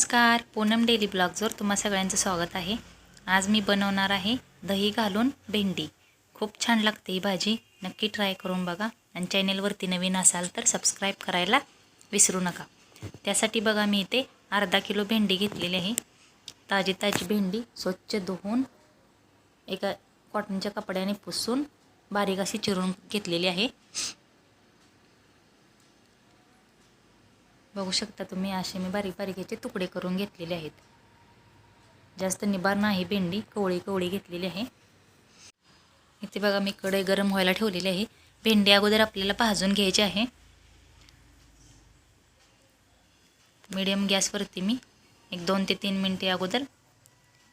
नमस्कार. पूनम डेली ब्लॉगजवर तुम्हा सगळ्यांचं स्वागत आहे. आज मी बनवणार आहे दही घालून भेंडी. खूप छान लागते ही भाजी. नक्की ट्राय करून बघा. आणि चॅनेलवरती नवीन असाल तर सबस्क्राईब करायला विसरू नका. त्यासाठी बघा मी इथे अर्धा किलो भेंडी घेतलेली आहे. ताजी ताजी भेंडी स्वच्छ धुवून एका कॉटनच्या कपड्याने पुसून बारीक अशी चिरून घेतलेली आहे. बघू शकता तुम्ही असे मी बारीक बारीक याचे तुकडे करून घेतलेले आहेत. जास्त निबार नाही भेंडी कवळी कवळी घेतलेली आहे. इथे बघा मी कढई गरम व्हायला ठेवलेली आहे. भेंडी अगोदर आपल्याला भाजून घ्यायची आहे. मीडियम गॅसवरती मी एक दोन ते तीन मिनटे अगोदर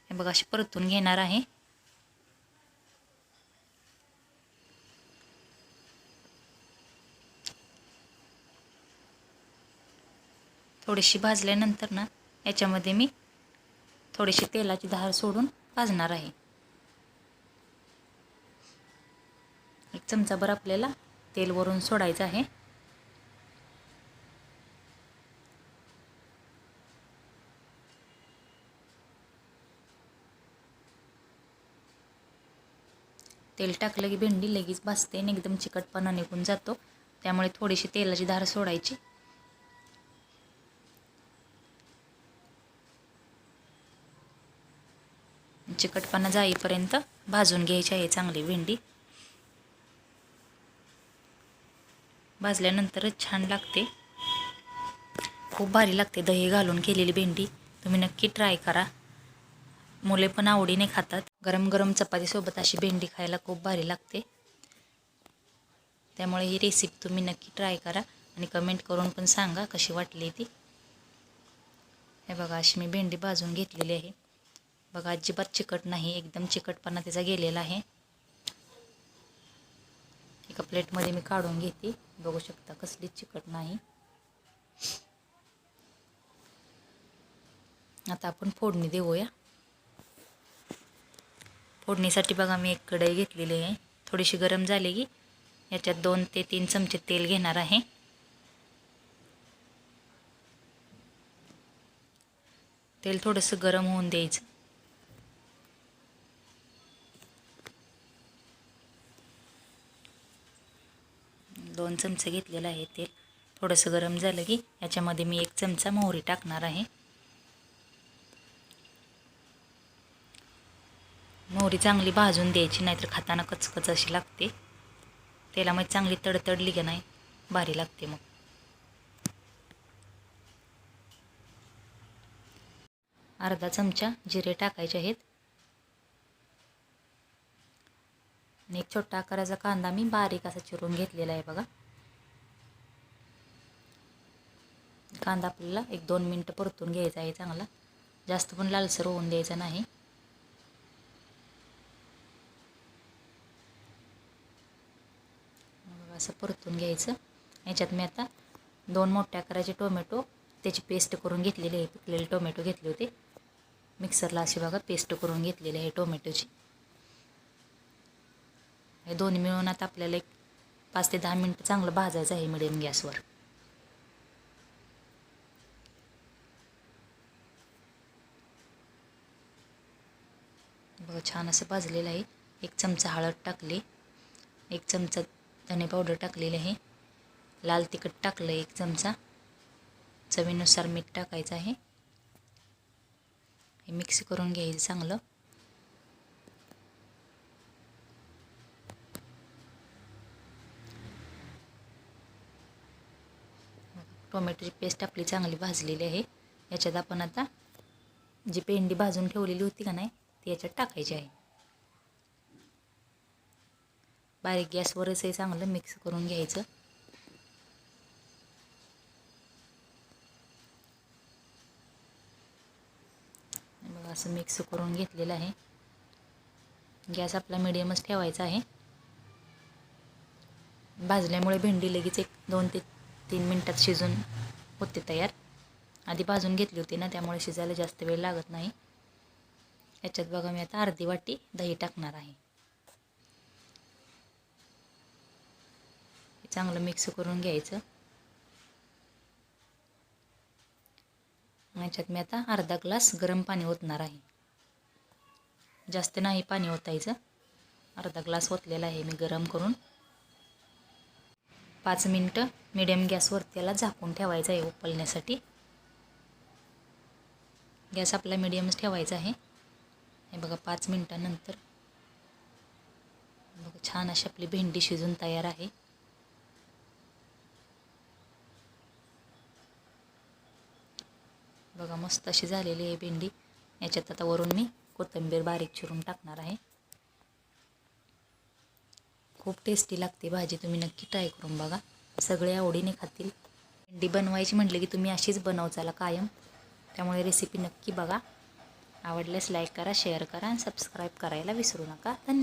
हे बघा अशी परतून घेणार आहे. थोडीशी भाजल्यानंतर ना याच्यामध्ये मी थोडीशी तेलाची धार सोडून भाजणार आहे. एक चमचाभर आपल्याला तेल वरून सोडायचं आहे. तेल टाकलं की भेंडी लगेच भाजते आणि एकदम चिकटपणा निघून जातो. त्यामुळे थोडीशी तेलाची धार सोडायची. चिकटपणा जाईपर्यंत भाजून घ्यायची आहे चांगली भेंडी. भाजल्यानंतरच छान लागते. खूप भारी लागते दही घालून केलेली भेंडी. तुम्ही नक्की ट्राय करा. मुले पण आवडीने खातात. गरम गरम चपातीसोबत अशी भेंडी खायला खूप भारी लागते. त्यामुळे ही रेसिपी तुम्ही नक्की ट्राय करा आणि कमेंट करून पण सांगा कशी वाटली ती. हे बघा अशी मी भेंडी भाजून घेतलेली आहे. बघा अजिबात चिकट नाही एकदम चिकटपणा त्याचा गेलेला आहे. एका प्लेटमध्ये मी काढून घेते. बघू शकता कसलीच चिकट नाही. आता आपण फोडणी देऊया. फोडणीसाठी बघा मी एक कढई घेतलेली आहे. थोडीशी गरम झाली की याच्यात दोन ते तीन चमचे तेल घेणार आहे. तेल थोडंसं गरम होऊन द्यायचं. दोन चमचे घेतलेलं आहे तेल. थोडंसं गरम झालं की याच्यामध्ये मी एक चमचा मोहरी टाकणार आहे. मोहरी चांगली भाजून द्यायची नाहीतर खाताना कचकच अशी लागते. तेलामध्ये चांगली तडतडली की नाही भारी लागते मग. अर्धा चमचा जिरे टाकायचे आहेत. आणि एक छोटा आकाराचा कांदा मी बारीक असा चिरून घेतलेला आहे बघा. कांदा आपल्याला एक दोन मिनटं परतून घ्यायचा आहे चांगला. जास्त पण लालसर होऊन द्यायचा नाही. असं परतून घ्यायचं. याच्यात मी आता दोन मोठ्या आकाराचे टोमॅटो त्याची पेस्ट करून घेतलेली आहे. पिकलेले टोमॅटो घेतले होते. मिक्सरला अशी बघा पेस्ट करून घेतलेली आहे टोमॅटोची. हे दोन्ही मिळून आता आपल्याला एक पाच ते दहा मिनटं चांगलं भाजायचं आहे मिडियम गॅसवर. बघा छान असं भाजलेलं आहे. एक चमचा हळद टाकली. एक चमचा धने पावडर टाकलेली आहे. लाल तिखट टाकलं एक चमचा. चवीनुसार मीठ टाकायचं आहे. हे मिक्स करून घ्यायचं चांगलं. टोमॅटोची पेस्ट आपली चांगली भाजलेली आहे. याच्यात आपण आता जी पेंडी भाजून ठेवलेली होती का नाही ती याच्यात टाकायची आहे. बारीक गॅसवरच हे चांगलं मिक्स करून घ्यायचं. बघा असं मिक्स करून घेतलेलं आहे. गॅस आपला मिडियमच ठेवायचा आहे. भाजल्यामुळे भेंडी लगेच एक दोन ते तीन मिनटात शिजून होते तयार. आधी भाजून घेतली होती ना त्यामुळे शिजायला जास्त वेळ लागत नाही. याच्यात बघा मी आता अर्धी वाटी दही टाकणार आहे. चांगलं मिक्स करून घ्यायचं. याच्यात मी आता अर्धा ग्लास गरम पाणी ओतणार आहे. जास्त नाही पाणी ओतायचं. अर्धा ग्लास ओतलेला आहे मी गरम करून. पाच मिनटं मिडियम गॅसवरती त्याला झाकून ठेवायचं आहे उकळण्यासाठी. गॅस आपला मिडियमच ठेवायचा आहे. हे बघा पाच मिनटानंतर. बघा छान अशी आपली भेंडी शिजून तयार आहे. बघा मस्त अशी झालेली आहे भेंडी. याच्यात आता वरून मी कोथिंबीर बारीक चिरून टाकणार आहे. खूप टेस्टी लागते भाजी तुम्ही नक्की ट्राय करून बघा. सगळे आवडीने खातील. भेंडी बनवायची म्हटलं की तुम्ही अशीच बनवचाला कायम. त्यामुळे रेसिपी नक्की बघा. आवडल्यास लाईक करा शेअर करा आणि सबस्क्राईब करायला विसरू नका. धन्यवाद.